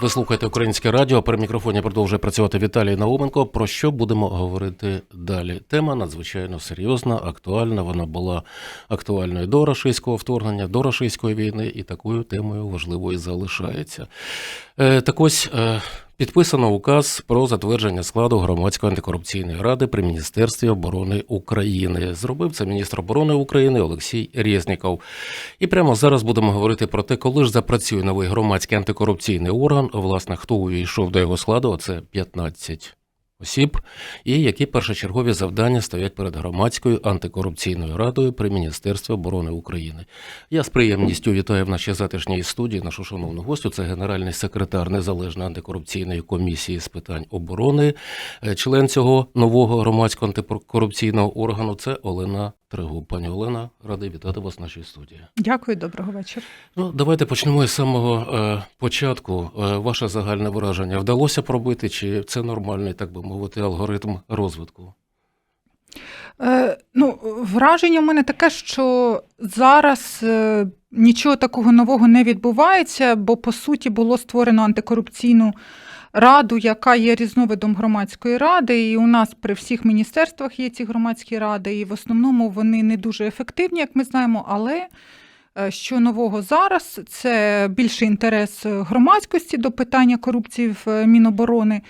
Ви слухаєте українське радіо. При мікрофоні продовжує працювати Віталій Науменко. Про що будемо говорити далі? Тема надзвичайно серйозна, актуальна. Вона була актуальною до рашистського вторгнення, до рашистської війни, і такою темою важливою залишається. Е, так ось е, підписано указ про затвердження складу громадської антикорупційної ради при міністерстві оборони України. Зробив це міністр оборони України Олексій Резніков. І прямо зараз будемо говорити про те, коли ж запрацює новий громадський антикорупційний орган, власне, хто увійшов до його складу, це 15 осіб, і які першочергові завдання стоять перед громадською антикорупційною радою при Міністерстві оборони України. Я з приємністю вітаю в нашій затишній студії нашу шановну гостю. Це генеральний секретар Незалежної антикорупційної комісії з питань оборони, Е, член цього нового громадського антикорупційного органу. Це Олена Трегуб. Пані Олена, радий вітати вас в нашій студії. Дякую, доброго вечора. Ну, давайте почнемо із самого е, початку. Е, ваше загальне враження вдалося пробити, чи це нормальний, так би мовити, алгоритм розвитку? Е, ну, враження в мене таке, що зараз е, нічого такого нового не відбувається, бо по суті було створено антикорупційну раду, яка є різновидом громадської ради. І у нас при всіх міністерствах є ці громадські ради, і в основному вони не дуже ефективні, як ми знаємо, але. е, Що нового зараз це більший інтерес громадськості до питання корупції в е, Міноборони.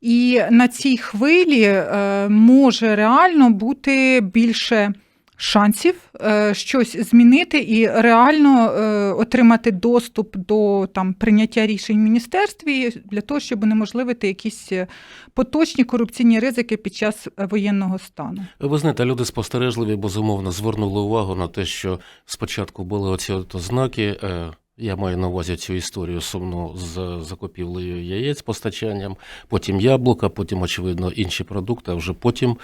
І на цій хвилі е, може реально бути більше шансів е, щось змінити і реально е, отримати доступ до там, прийняття рішень в міністерстві для того, щоб унеможливити якісь е, поточні корупційні ризики під час воєнного стану. Ви знаєте, люди спостережливі, безумовно, звернули увагу на те, що спочатку були оці ознаки. Я маю на увазі цю історію сумну з закупівлею яєць постачанням, потім яблука, потім, очевидно, інші продукти. А вже потім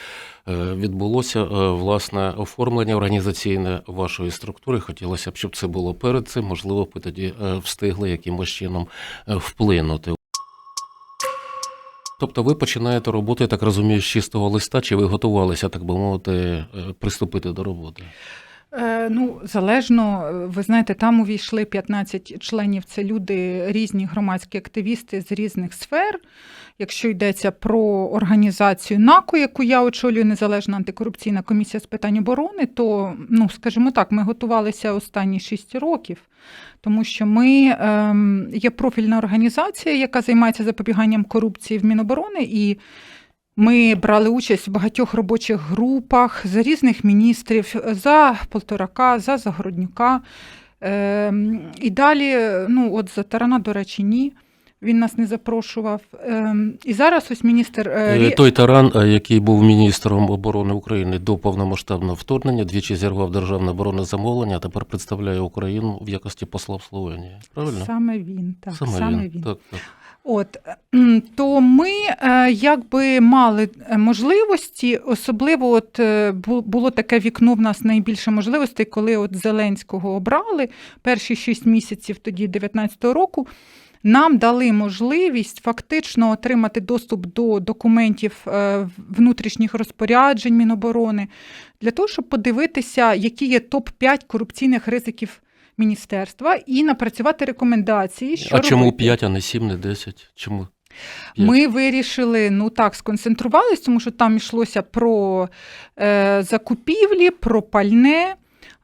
е, відбулося е, власне оформлення організаційне вашої структури. Хотілося б, щоб це було перед цим. Можливо, ви тоді е, встигли якимось чином вплинути. Тобто ви починаєте роботу, я так розумію, з чистого листа, чи ви готувалися, так би мовити, приступити до роботи? Е, Ну, залежно, е, ви знаєте, там увійшли 15 членів. Це люди, різні громадські активісти з різних сфер. Якщо йдеться про організацію НАКО, яку я очолюю, Незалежна антикорупційна комісія з питань оборони, то, ну, скажімо так, ми готувалися останні 6 років, тому що ми ем, є профільна організація, яка займається запобіганням корупції в Міноборони. і ми брали участь в багатьох робочих групах за різних міністрів, за Полторака, за Загороднюка. Ем, і далі, ну от за Тарана, до речі, ні. Він нас не запрошував. Ем, і зараз ось міністр е, Е, Той таран, е, який був міністром оборони України до повномасштабного вторгнення, двічі зірвав державне оборонне замовлення, а тепер представляє Україну в якості посла в Словенії. Правильно? саме він. Так, саме, він. Так, так. От то ми е, якби мали е, можливості, особливо от е, було таке вікно в нас найбільше можливостей, коли от Зеленського обрали перші шість місяців тоді 19-го року. Нам дали можливість фактично отримати доступ до документів внутрішніх розпоряджень Міноборони для того, щоб подивитися, які є топ-5 корупційних ризиків міністерства, і напрацювати рекомендації. Що а чому 5, а не 7, не 10? Чому? П'ять. Ми вирішили, ну так, сконцентрувались, тому що там йшлося про е, закупівлі, про пальне,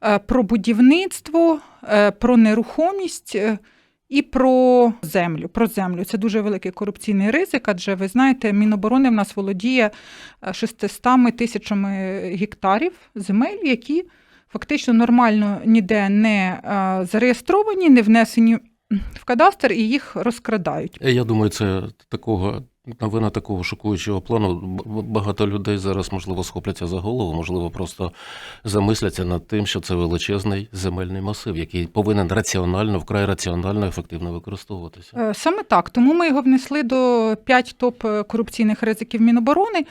е, про будівництво, е, про нерухомість. е, І про землю. Про землю це дуже великий корупційний ризик, адже ви знаєте, Міноборони в нас володіє е, 600 тисячами гектарів земель, які фактично нормально ніде не е, зареєстровані, не внесені в кадастр і їх розкрадають. Е, Я думаю, це такого новина такого шокуючого плану. Багато людей зараз, можливо, схопляться за голову, можливо, просто замисляться над тим, що це величезний земельний масив, який повинен раціонально, вкрай раціонально, ефективно використовуватися. Е, Саме так. Тому ми його внесли до 5 топ е, корупційних ризиків Міноборони.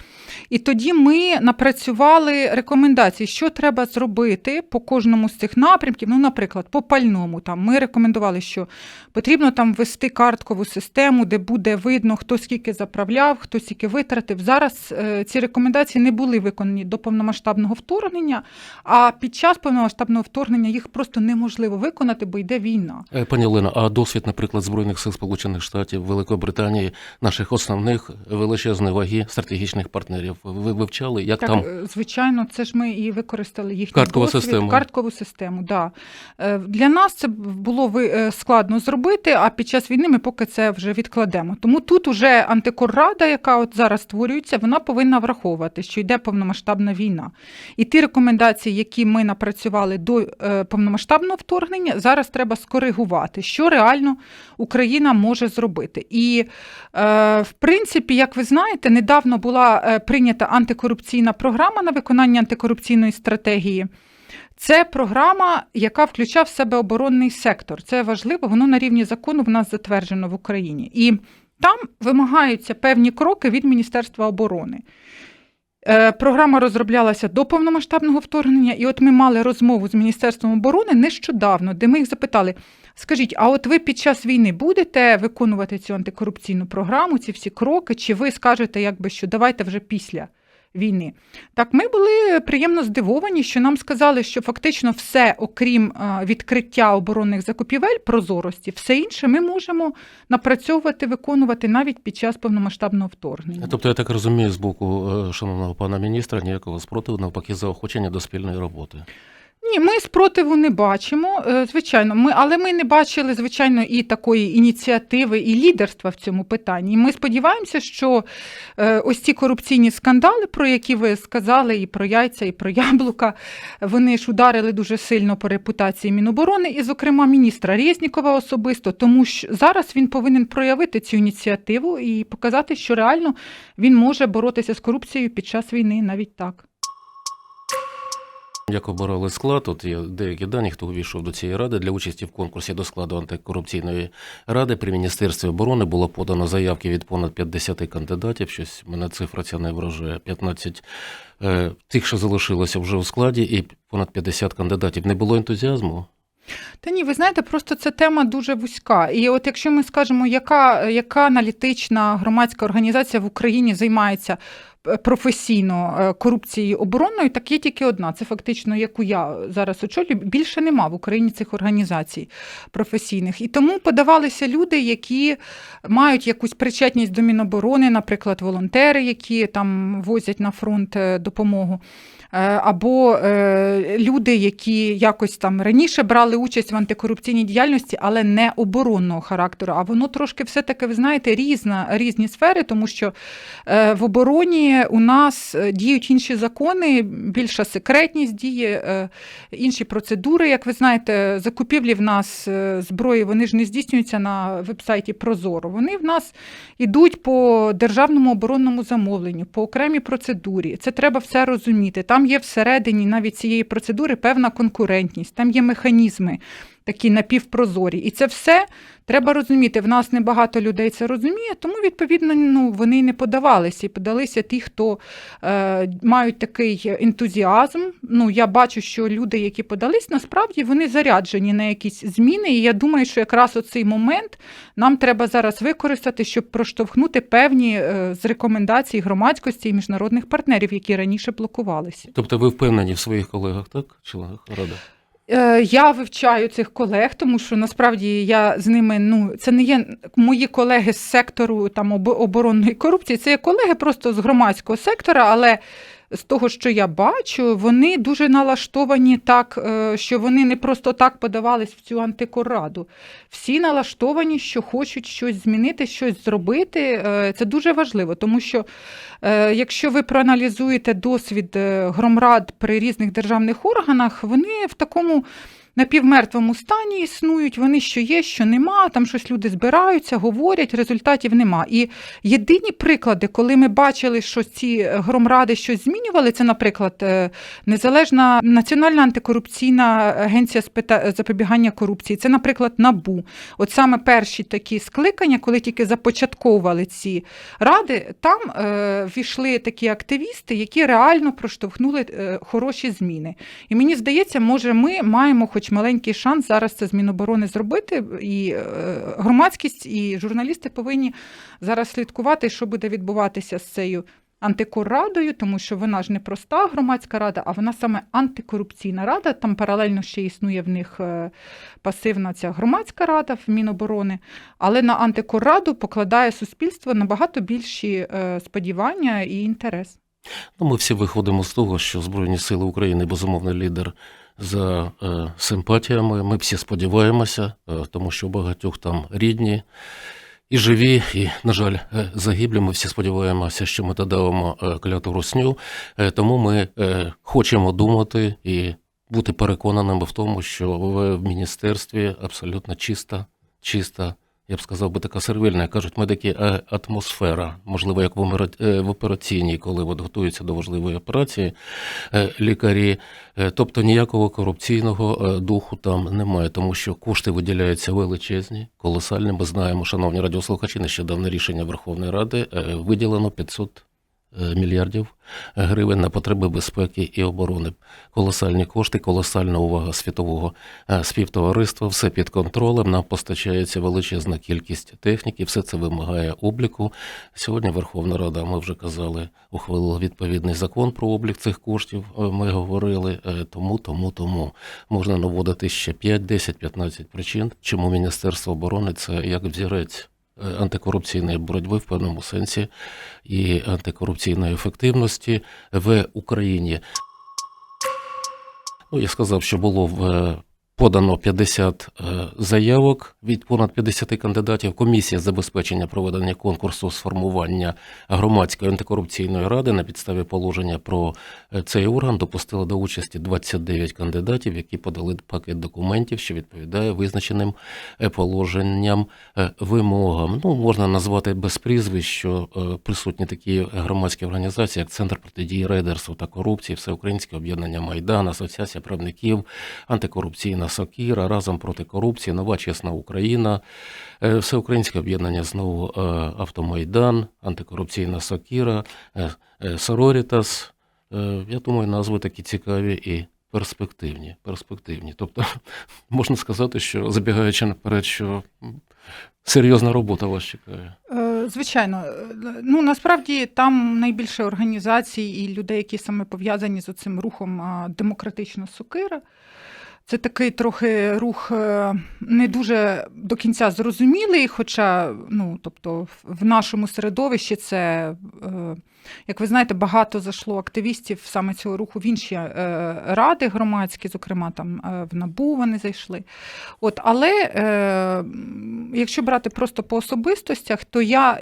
І тоді ми напрацювали рекомендації, що треба зробити по кожному з цих напрямків. Ну, наприклад, по пальному. Там ми рекомендували, що потрібно там ввести карткову систему, де буде видно, хто скільки заправляв, хто скільки витратив. Зараз е, ці рекомендації не були виконані до повномасштабного вторгнення, а під час повномасштабного вторгнення їх просто неможливо виконати, бо йде війна. Е, Пані Олена, а досвід, наприклад, Збройних сил Сполучених Штатів, Великої Британії, наших основних величезної ваги стратегічних партнерів. Ви вивчали, як Так, там е, звичайно, це ж ми і використали їхню Карткову досвід, систему. Карткову систему, да. Для нас це було складно зробити, а під час війни ми поки це вже відкладемо. Тому тут уже антикоррада, яка от зараз створюється, вона повинна враховувати, що йде повномасштабна війна. І ті рекомендації, які ми напрацювали до е, повномасштабного вторгнення, зараз треба скоригувати, що реально Україна може зробити. І Е, В принципі, як ви знаєте, недавно була е, прийнята антикорупційна програма на виконання антикорупційної стратегії. Це програма, яка включає в себе оборонний сектор. Це важливо, воно на рівні закону в нас затверджено в Україні. І там вимагаються певні кроки від Міністерства оборони. Е, Програма розроблялася до повномасштабного вторгнення, і от ми мали розмову з Міністерством оборони нещодавно, де ми їх запитали: скажіть, а от ви під час війни будете виконувати цю антикорупційну програму, ці всі кроки, чи ви скажете, якби що давайте вже після війни? Так, ми були приємно здивовані, що нам сказали, що фактично все, окрім е, відкриття оборонних закупівель, прозорості, все інше ми можемо напрацьовувати, виконувати навіть під час повномасштабного вторгнення. Тобто, я так розумію, з боку е, шановного пана міністра ніякого спротиву, навпаки, заохочення до спільної роботи. Ні, ми спротиву не бачимо, е, звичайно. Ми, але ми не бачили, звичайно, і такої ініціативи, і лідерства в цьому питанні. Ми сподіваємося, що е, ось ці корупційні скандали, про які ви сказали, і про яйця, і про яблука, вони ж ударили дуже сильно по репутації Міноборони, і, зокрема, міністра Резнікова особисто, тому що зараз він повинен проявити цю ініціативу і показати, що реально він може боротися з корупцією під час війни, навіть так. Як обирали склад, тут є деякі дані, хто увійшов до цієї ради для участі в конкурсі до складу антикорупційної ради при міністерстві оборони було подано заявки від понад 50 кандидатів. Щось мене цифра ця не вражає. 15 е, тих, що залишилося вже у складі, і понад 50 кандидатів. Не було ентузіазму. Та ні, ви знаєте, просто ця тема дуже вузька. І от якщо ми скажемо, яка, яка аналітична громадська організація в Україні займається професійно корупції оборонної, так є тільки одна. Це фактично, яку я зараз очолюю. Більше нема в Україні цих організацій професійних. І тому подавалися люди, які мають якусь причетність до Міноборони, наприклад, волонтери, які там возять на фронт е, допомогу. Е, або е, люди, які якось там раніше брали участь в антикорупційній діяльності, але не оборонного характеру. А воно трошки все-таки, ви знаєте, різна, різні сфери, тому що е, в обороні у нас діють інші закони, більша секретність діє, інші процедури. Як ви знаєте, закупівлі в нас зброї вони ж не здійснюються на вебсайті Прозоро. Вони в нас ідуть по державному оборонному замовленню, по окремій процедурі. Це треба все розуміти. Там є всередині навіть цієї процедури певна конкурентність, там є механізми такі напівпрозорі. І це все треба розуміти. В нас небагато людей це розуміє, тому відповідно ну, вони не подавалися. І подалися ті, хто е, мають такий ентузіазм. Ну, я бачу, що люди, які подались, насправді вони заряджені на якісь зміни. І я думаю, що якраз оцей момент нам треба зараз використати, щоб проштовхнути певні е, з рекомендацій громадськості і міжнародних партнерів, які раніше блокувалися. Тобто ви впевнені в своїх колегах, так? Членах ради? Е, Я вивчаю цих колег, тому що насправді я з ними ну це не є мої колеги з сектору там об- оборонної корупції. Це є колеги просто з громадського сектора, але. З того, що я бачу, вони дуже налаштовані так, е, що вони не просто так подавались в цю антикораду. Всі налаштовані, що хочуть щось змінити, щось зробити. Е, Це дуже важливо, тому що е, якщо ви проаналізуєте досвід громрад при різних державних органах, вони в такому напівмертвому стані існують, вони що є, що нема, там щось люди збираються, говорять, результатів нема. І єдині приклади, коли ми бачили, що ці громради щось змінювали, це, наприклад, е, незалежна Національна антикорупційна агенція запобігання корупції, це, наприклад, НАБУ. От саме перші такі скликання, коли тільки започатковували ці ради, там е, війшли такі активісти, які реально проштовхнули е, хороші зміни. І мені здається, може, ми маємо хоч хоч маленький шанс зараз це з Міноборони зробити. І е, громадськість, і журналісти повинні зараз слідкувати, що буде відбуватися з цією антикоррадою, тому що вона ж не проста громадська рада, а вона саме антикорупційна рада. Там паралельно ще існує в них е, пасивна ця громадська рада в Міноборони, але на антикорраду покладає суспільство набагато більші е, сподівання і інтерес. Ну, ми всі виходимо з того, що Збройні Сили України безумовний лідер за е, симпатіями. Ми всі сподіваємося, е, тому що багатьох там рідні і живі, і, на жаль, е, загиблі. Ми всі сподіваємося, що ми додавимо е, кляту русню. Тому ми хочемо думати і бути переконаними в тому, що в міністерстві абсолютно чиста, чиста. Я б сказав би така сервільна, кажуть медики, е, атмосфера, можливо, як е, в операційній, коли от готуються до важливої операції е, лікарі. Тобто ніякого корупційного духу там немає, тому що кошти виділяються величезні, колосальні. Ми знаємо, шановні радіослухачі, нещодавне рішення Верховної Ради виділено 500 е, мільярдів гривень на потреби безпеки і оборони. Колосальні кошти, колосальна увага світового е, співтовариства, все під контролем. Нам постачається величезна кількість техніки, все це вимагає обліку. Сьогодні Верховна Рада, ми вже казали, ухвалила відповідний закон про облік цих коштів. Е, Ми говорили е, тому, тому, тому. Можна наводити ще 5, 10, 15 причин, чому Міністерство оборони це як взірець е, антикорупційної боротьби в певному сенсі і антикорупційної ефективності в Україні. Ну, я сказав, що було в, е, подано 50 е, заявок від понад 50 кандидатів. Комісія забезпечення проведення конкурсу з формування громадської антикорупційної ради на підставі положення про е, цей орган допустила до участі 29 кандидатів, які подали пакет документів, що відповідає визначеним е, положенням вимогам. Ну, можна назвати без прізвищ, що присутні такі громадські організації, як Центр протидії рейдерству та корупції, Всеукраїнське об'єднання Майдан, Асоціація правників, антикорупційна Сокіра, разом проти корупції, нова чесна Україна, е, Всеукраїнське об'єднання знову е, Автомайдан, антикорупційна Сокіра, е, Сорорітас. Я думаю, назви такі цікаві і перспективні. перспективні. Тобто, можна сказати, що забігаючи наперед, що серйозна робота вас чекає. Звичайно, ну насправді там найбільше організацій і людей, які саме пов'язані з цим рухом демократична сокира. Це такий трохи рух е, не дуже до кінця зрозумілий, хоча, ну, тобто, в- нашому середовищі це, е, як ви знаєте, багато зайшло активістів саме цього руху в інші е, ради громадські, зокрема там в НАБУ вони зайшли. От, але якщо брати просто по особистостях, то я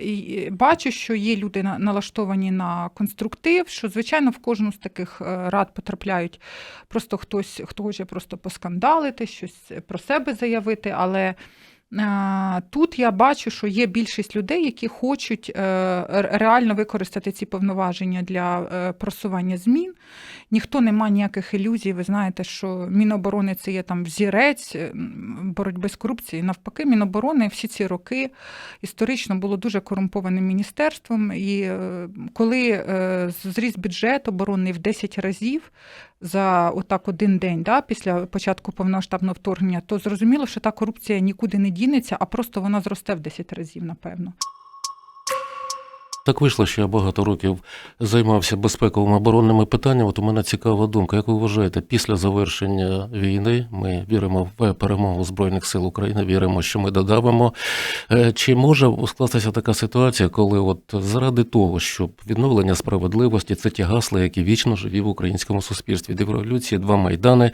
бачу, що є люди налаштовані на конструктив, що, звичайно, в кожну з таких рад потрапляють просто хтось, хто хоче просто поскандалити, щось про себе заявити. Але е, тут я бачу, що є більшість людей, які хочуть е, реально використати ці повноваження для е, просування змін. Ніхто не має ніяких ілюзій. Ви знаєте, що Міноборони це є там взірець боротьби з корупцією. Навпаки, Міноборони всі ці роки історично було дуже корумпованим міністерством. І коли зріс бюджет оборонний в 10 разів за отак один день, да, після початку повноштабного вторгнення, то зрозуміло, що та корупція нікуди не дінеться, а просто вона зросте в 10 разів, напевно. Так вийшло, що я багато років займався безпековими оборонними питаннями. От у мене цікава думка. Як ви вважаєте, після завершення війни ми віримо в перемогу Збройних сил України, віримо, що ми додавимо. Е, Чи може скластися така ситуація, коли от заради того, щоб відновлення справедливості, це ті гасла, які вічно живі в українському суспільстві, дві революції, два майдани,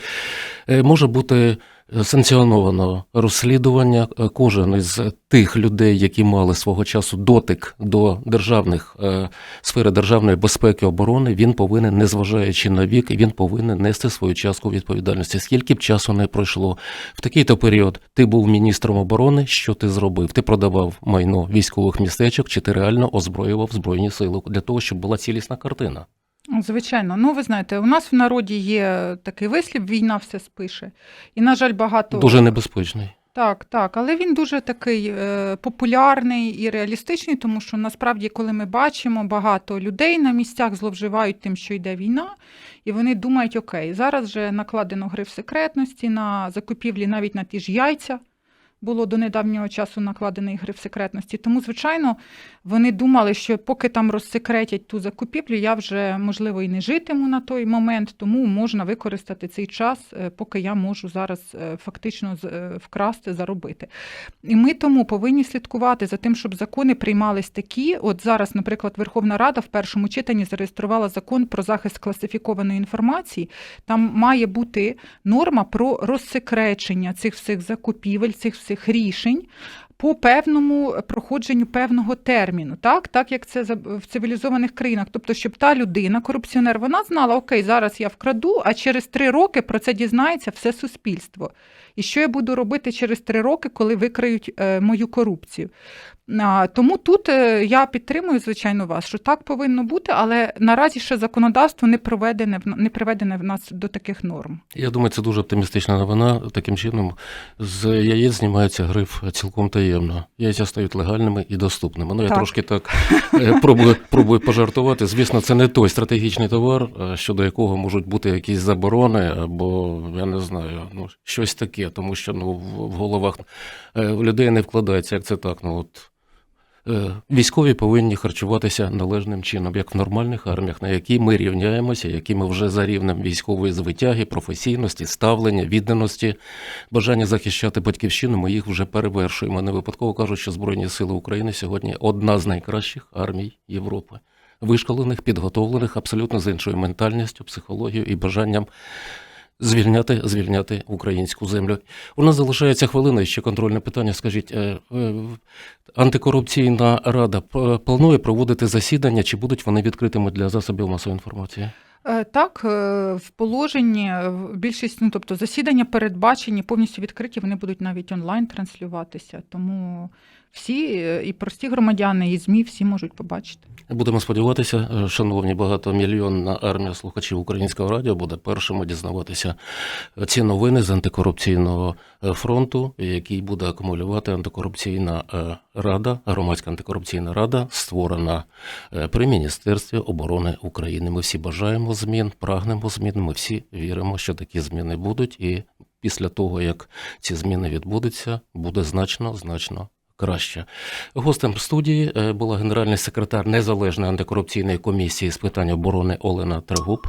е, може бути санкціоновано розслідування. Е, Кожен із тих людей, які мали свого часу дотик до державних е, сфери державної безпеки оборони, він повинен, незважаючи на вік, він повинен нести свою частку відповідальності. Скільки б часу не пройшло в такий-то період, ти був міністром оборони. Що ти зробив? Ти продавав майно військових містечок, чи ти реально озброював збройні сили для того, щоб була цілісна картина? Звичайно, ну ви знаєте, у нас в народі є такий вислів: війна все спише. І, на жаль, багато Дуже небезпечний. Так, так, але він дуже такий е, популярний і реалістичний, тому що насправді, коли ми бачимо, багато людей на місцях зловживають тим, що йде війна, і вони думають, окей, зараз вже накладено гриф секретності на закупівлі навіть на ті ж яйця. Було до недавнього часу накладений гриф секретності. Тому, звичайно, вони думали, що поки там розсекретять ту закупівлю, я вже, можливо, і не житиму на той момент, тому можна використати цей час, е, поки я можу зараз е, фактично е, вкрасти, заробити. І ми тому повинні слідкувати за тим, щоб закони приймались такі. От зараз, наприклад, Верховна Рада в першому читанні зареєструвала закон про захист класифікованої інформації. Там має бути норма про розсекречення цих всіх закупівель, цих всіх рішень. По певному проходженню певного терміну, так, так як це в цивілізованих країнах. Тобто, щоб та людина, корупціонер, вона знала, окей, зараз я вкраду, а через три роки про це дізнається все суспільство. І що я буду робити через три роки, коли викриють е, мою корупцію? Тому тут е, я підтримую, звичайно, вас, що так повинно бути, але наразі ще законодавство не проведене в- не приведене в нас до таких норм. Я думаю, це дуже оптимістична новина. Таким чином, з яєць знімається гриф цілком таємно. Яйця стають легальними і доступними. Ну, я Так. трошки так е, пробую, пробую пожартувати. Звісно, це не той стратегічний товар, щодо якого можуть бути якісь заборони, або я не знаю, ну щось таке, тому що ну в, головах е, людей не вкладається, як це так. Ну от. Е, Військові повинні харчуватися належним чином, як в нормальних арміях, на які ми рівняємося, які ми вже за рівнем військової звитяги, професійності, ставлення, відданості, бажання захищати батьківщину. Ми їх вже перевершуємо. Не випадково кажуть, що Збройні Сили України сьогодні одна з найкращих армій Європи, вишколених, підготовлених абсолютно з іншою ментальністю, психологією і бажанням. Звільняти, звільняти українську землю. У нас залишається хвилина ще контрольне питання. Скажіть, е, е, антикорупційна рада планує проводити засідання, чи будуть вони відкритими для засобів масової інформації? Е, Так, в положенні більшість, ну тобто засідання передбачені, повністю відкриті, вони будуть навіть онлайн транслюватися. Тому всі е, і прості громадяни, і ЗМІ всі можуть побачити. Будемо сподіватися, е, шановні, багатомільйонна армія слухачів українського радіо буде першими дізнаватися ці новини з антикорупційного е, фронту, який буде акумулювати антикорупційна е, рада, громадська антикорупційна рада, створена е, при Міністерстві оборони України. Ми всі бажаємо змін, прагнемо змін. Ми всі віримо, що такі зміни будуть, і після того, як ці зміни відбудуться, буде значно, значно краще. Гостем студії е, була генеральний секретар Незалежної антикорупційної комісії з питань оборони Олена Трегуб.